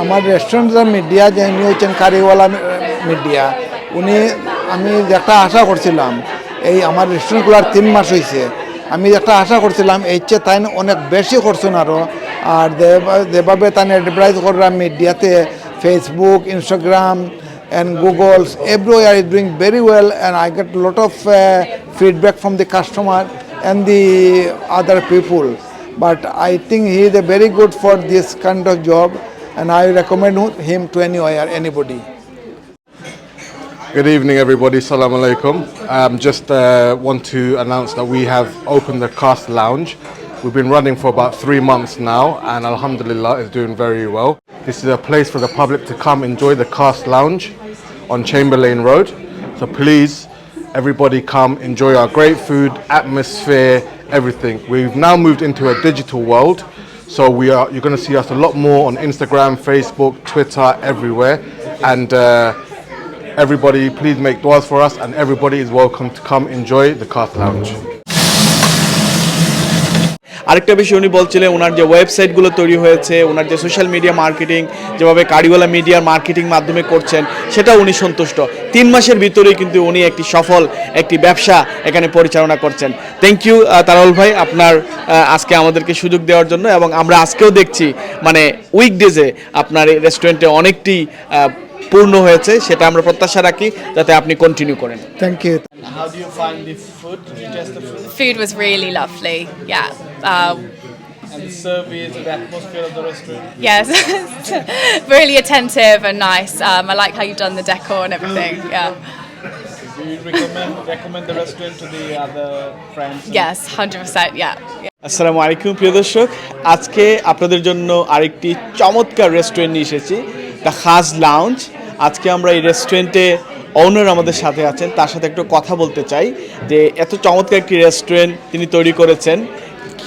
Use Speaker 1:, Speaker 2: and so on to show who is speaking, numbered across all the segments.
Speaker 1: আমার রেস্টুরেন্টের মিডিয়া যে উনি হচ্ছেন কারিওয়ালা মিডিয়া উনি আমি একটা আশা করছিলাম এই আমার রেস্টুরেন্টগুলোর তিন মাস হয়েছে আমি একটা আশা করছিলাম এই চেয়ে তাই অনেক বেশি করছেন আরও আর যে- যেভাবে তাই অ্যাডভার্টাইজ করলাম মিডিয়াতে Facebook Instagram and Google's doing very well and I get a lot of uh, feedback from the customer and the other people. But I think he is a very good for this kind of job. And I recommend him to anywhere anybody
Speaker 2: Good evening, everybody. Salam alaikum. Um, just uh, want to announce that we have opened the Cast Lounge. We've been running for about three months now, and Alhamdulillah, is doing very well. This is a place for the public to come enjoy the Cast Lounge on Chamberlain Road. So please, everybody, come enjoy our great food, atmosphere, everything. We've now moved into a digital world, so we are. You're going to see us a lot more on Instagram, Facebook, Twitter, everywhere, and. Uh, Everybody, please make duas for us, and everybody is welcome to come enjoy the Cast Lounge.
Speaker 3: আরেকটা বিষয় উনি বলছিলেন, ওনার যে ওয়েবসাইটগুলো তৈরি হয়েছে, ওনার যে social media marketing যেভাবে কারিওয়ালা মিডিয়ার মার্কেটিং মাধ্যমে করছেন সেটা উনি সন্তুষ্ট। তিন মাসের ভিতরেই কিন্তু উনি একটি সফল, একটি ব্যবসা এখানে পরিচালনা করছেন। থ্যাংক ইউ তারাউল ভাই, আপনার আজকে আমাদেরকে সুযোগ দেওয়ার জন্য এবং আমরা আজকেও দেখছি মানে উইকডেজে আপনার এই রেস্টুরেন্টে অনেকটি পূর্ণ হয়েছে সেটা আমরা প্রত্যাশা রাখি যাতে আপনি কন্টিনিউ করেন
Speaker 1: thank you
Speaker 3: How do you find the food? Did you taste the food?
Speaker 4: Food was really lovely. Yeah. Uh,
Speaker 3: And the service, the atmosphere of the restaurant?
Speaker 4: yes. really attentive and nice. Um, I like how you've done the decor and everything. Yeah.
Speaker 3: Do you recommend recommend the restaurant to the other friends?
Speaker 4: Yes, 100%. Yeah.
Speaker 3: আসসালামু আলাইকুম প্রিয় দর্শক আজকে আপনাদের জন্য আরেকটি চমৎকার restaurant নিয়ে এসেছি দ্য খাস লাউঞ্জ আজকে আমরা এই রেস্টুরেন্টে অনার আমাদের সাথে আছেন। তার সাথে একটু কথা বলতে চাই যে এত চমৎকার একটি রেস্টুরেন্ট তিনি তৈরি করেছেন।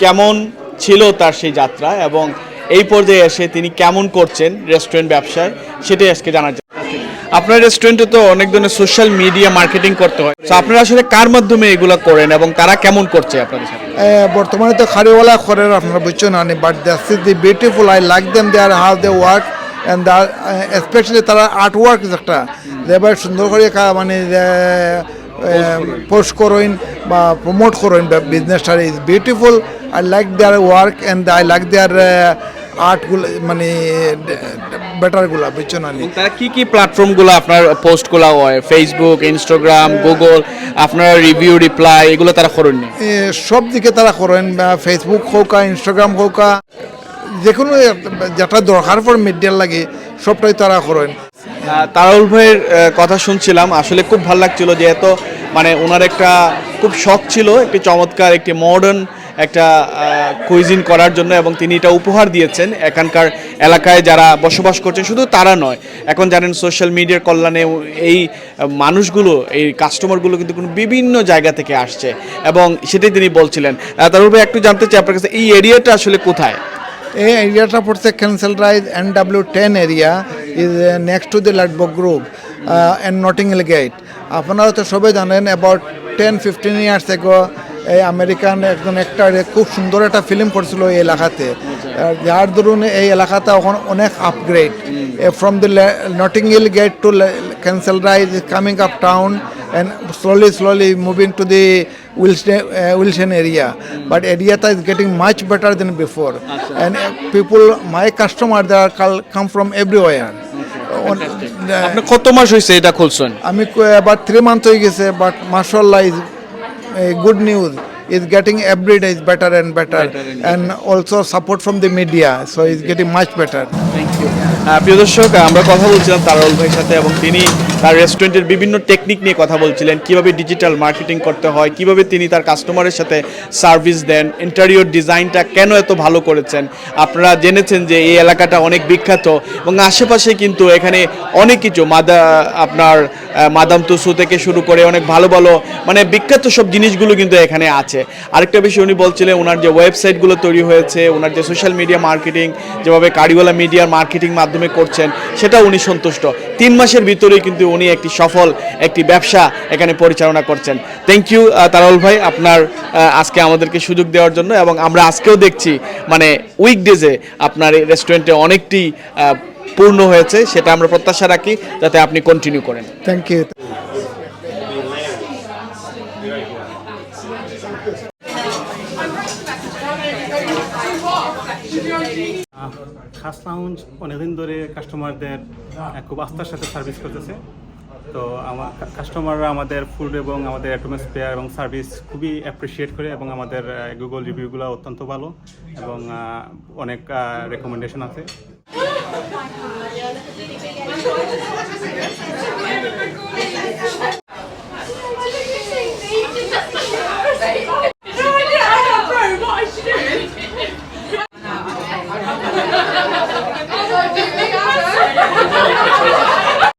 Speaker 3: কেমন ছিল তার সেই যাত্রা এবং এই পর্যায়ে এসে তিনি কেমন করছেন রেস্টুরেন্ট ব্যবসায়? সেটাই আজকে জানার আপনার রেস্টুরেন্টে তো অনেক ধরনের সোশ্যাল মিডিয়া মার্কেটিং করতে হয়। তো আপনারা আসলে কার মাধ্যমে এগুলো করেন এবং তারা কেমন করছে আপনাদের সাথে?
Speaker 1: বর্তমানে তো খারিওয়ালা করে আপনারা বুঝছেন but that's is the beautiful I like them they are how they work and specially তারা আর্ট ওয়ার্ক একটা এবার সুন্দর করে মানে পোস্ট করেন। বা প্রমোট করেন বিজনেসটা is beautiful I like their work and I like their আর্টগুলো মানে বেটারগুলা বুঝছেন না
Speaker 3: তারা কী কী প্ল্যাটফর্মগুলো আপনার পোস্টগুলো হয়? ফেসবুক ইনস্টাগ্রাম গুগল আপনার রিভিউ রিপ্লাই এগুলো তারা করেন
Speaker 1: সব দিকে তারা করেন ফেসবুক হোক ইনস্টাগ্রাম হোক যে কোনো যেটা দরকার পর মিডিয়ার লাগে, সবটাই তারা করেন।
Speaker 3: তারাউল ভাইয়ের কথা শুনছিলাম, আসলে খুব ভালো লাগছিল যে এত মানে ওনার একটা খুব শখ ছিল, একটি চমৎকার, একটি মডার্ন একটা কুইজিন করার জন্য এবং তিনি এটা উপহার দিয়েছেন। এখানকার এলাকায় যারা বসবাস করছেন, শুধু তারা নয়, এখন জানেন সোশ্যাল মিডিয়ার কল্যাণে এই মানুষগুলো, এই কাস্টমারগুলো কিন্তু কোনো বিভিন্ন জায়গা থেকে আসছে। এবং সেটাই তিনি বলছিলেন। তারুল ভাই, একটু জানতে চাই, আপনার কাছে এই এরিয়াটা আসলে কোথায়?
Speaker 1: এরিয়াটা পড়ছে Kensal Rise N W ten area is next to the Ladbroke Grove and Notting Hill Gate আপনারা তো সবাই জানেন about ten fifteen years ago এই আমেরিকান একজন একটা খুব সুন্দর একটা ফিল্ম করছিল এই এলাকাতে। যার দরুন এই এলাকাটা এখন অনেক upgrade from the Notting Hill Gate to Kensal Rise coming up town and slowly, slowly moving to the Wilson, uh, Wilson area. But area is getting much better than before. And uh, people, my customer, they are call, come from everywhere.
Speaker 3: আপনি কত মাস হয়েছে এটা খুলছেন
Speaker 1: আমি about three months হয়ে গেছে but মার্শাল্লাহ is good news is getting every day is better and better, and also support from the media so it's getting much better
Speaker 3: ah, প্রিয় দর্শক আমরা কথা বলছিলাম তারাউল ভাইয়ের সাথে এবং তিনি তার রেস্টুরেন্টের বিভিন্ন টেকনিক নিয়ে কথা বলছিলেন, কীভাবে ডিজিটাল মার্কেটিং করতে হয়, কীভাবে তিনি তার কাস্টমারের সাথে সার্ভিস দেন ইন্টারিয়র ডিজাইনটা কেন এত ভালো করেছেন? আপনারা জেনেছেন যে এই এলাকাটা অনেক বিখ্যাত এবং আশেপাশে কিন্তু এখানে অনেক কিছু, মাদা, আপনার মাদাম তুসু থেকে শুরু করে অনেক ভালো ভালো মানে বিখ্যাত সব জিনিসগুলো কিন্তু এখানে আছে। আরেকটা বিষয় উনি বলছিলেন, ওনার যে ওয়েবসাইটগুলো তৈরি হয়েছে, ওনার যে সোশ্যাল মিডিয়া মার্কেটিং যেভাবে কারিওয়ালা মিডিয়ার মার্কেটিং মাধ্যমে করছেন সেটা উনি সন্তুষ্ট। তিন মাসের ভিতরেই কিন্তু উনি একটি সফল একটি ব্যবসা এখানে পরিচালনা করছেন। থ্যাংক ইউ তারল ভাই, আপনার আজকে আমাদেরকে সুযোগ দেওয়ার জন্য এবং আমরা আজকেও দেখছি মানে উইকডেজে আপনার এই রেস্টুরেন্টে অনেকটি পূর্ণ হয়েছে, সেটা আমরা প্রত্যাশা রাখি, যাতে আপনি কন্টিনিউ করেন।
Speaker 1: থ্যাংক ইউ
Speaker 5: খাস লাউঞ্জ অনেকদিন ধরে কাস্টমারদের খুব আস্থার সাথে সার্ভিস করতেছে। তো আমার কাস্টমাররা আমাদের ফুড এবং আমাদের অ্যাটমসফিয়ার এবং সার্ভিস খুবই অ্যাপ্রিসিয়েট করে এবং আমাদের গুগল রিভিউগুলো অত্যন্ত ভালো এবং অনেক রেকমেন্ডেশন আছে।